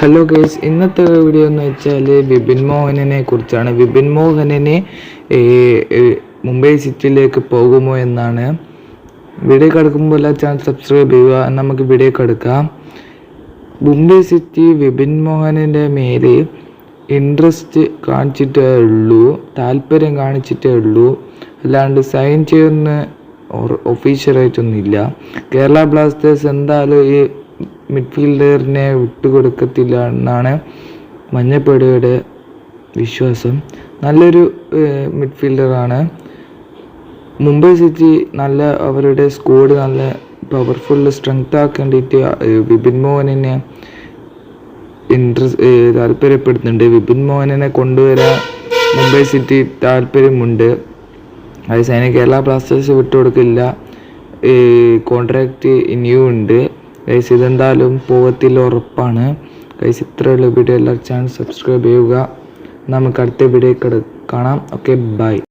Hello guys ഇന്നത്തെ video എന്ന് വെച്ചാൽ വിപിൻ മോഹനനെ കുറിച്ചാണ്. വിപിൻ മോഹനനെ മുംബൈ സിറ്റിയിലേക്ക് പോകുമോ എന്നാണ്. വീഡിയോ കിടക്കുമ്പോൾ എല്ലാ ചാനൽ സബ്സ്ക്രൈബ് ചെയ്യുക. നമുക്ക് വീഡിയോ കിടക്കാം മുംബൈ സിറ്റി വിപിൻ മോഹനന്റെ മേലെ ഇൻട്രസ്റ്റ് കാണിച്ചിട്ടേ ഉള്ളൂ. താല്പര്യം കാണിച്ചിട്ടേ ഉള്ളൂ. അല്ലാണ്ട് സൈൻ ചെയ്യുന്ന ഒഫീഷ്യലായിട്ടൊന്നുമില്ല കേരള ബ്ലാസ്റ്റേഴ്സ് എന്തായാലും ഈ മിഡ്ഫീൽഡറിനെ വിട്ടുകൊടുക്കത്തില്ല എന്നാണ് മഞ്ഞപ്പേടിയുടെ വിശ്വാസം. നല്ലൊരു മിഡ്ഫീൽഡറാണ്. മുംബൈ സിറ്റി നല്ല അവരുടെ സ്ക്വാഡ് നല്ല പവർഫുൾ സ്ട്രെങ്ത് ആക്കേണ്ടിയിട്ട് വിപിൻ മോഹനെ ഇൻട്രസ്റ്റ് താല്പര്യപ്പെടുന്നുണ്ട്. വിപിൻ മോഹനെ കൊണ്ടുവരാൻ മുംബൈ സിറ്റി താല്പര്യമുണ്ട്. അതേസമയം കേരള ബ്ലാസ്റ്റേഴ്സ് വിട്ടുകൊടുക്കില്ല. കോൺട്രാക്റ്റ് ഇനിയും ഉണ്ട് ഗൈസ് ഇതെന്തായാലും പോകത്തില്ല ഉറപ്പാണ്. ഗൈസ് ഇത്രയുള്ള വീഡിയോ. എല്ലാ ചാനൽ സബ്സ്ക്രൈബ് ചെയ്യുക. നമുക്ക് അടുത്ത വീഡിയോ കാണാം. Okay bye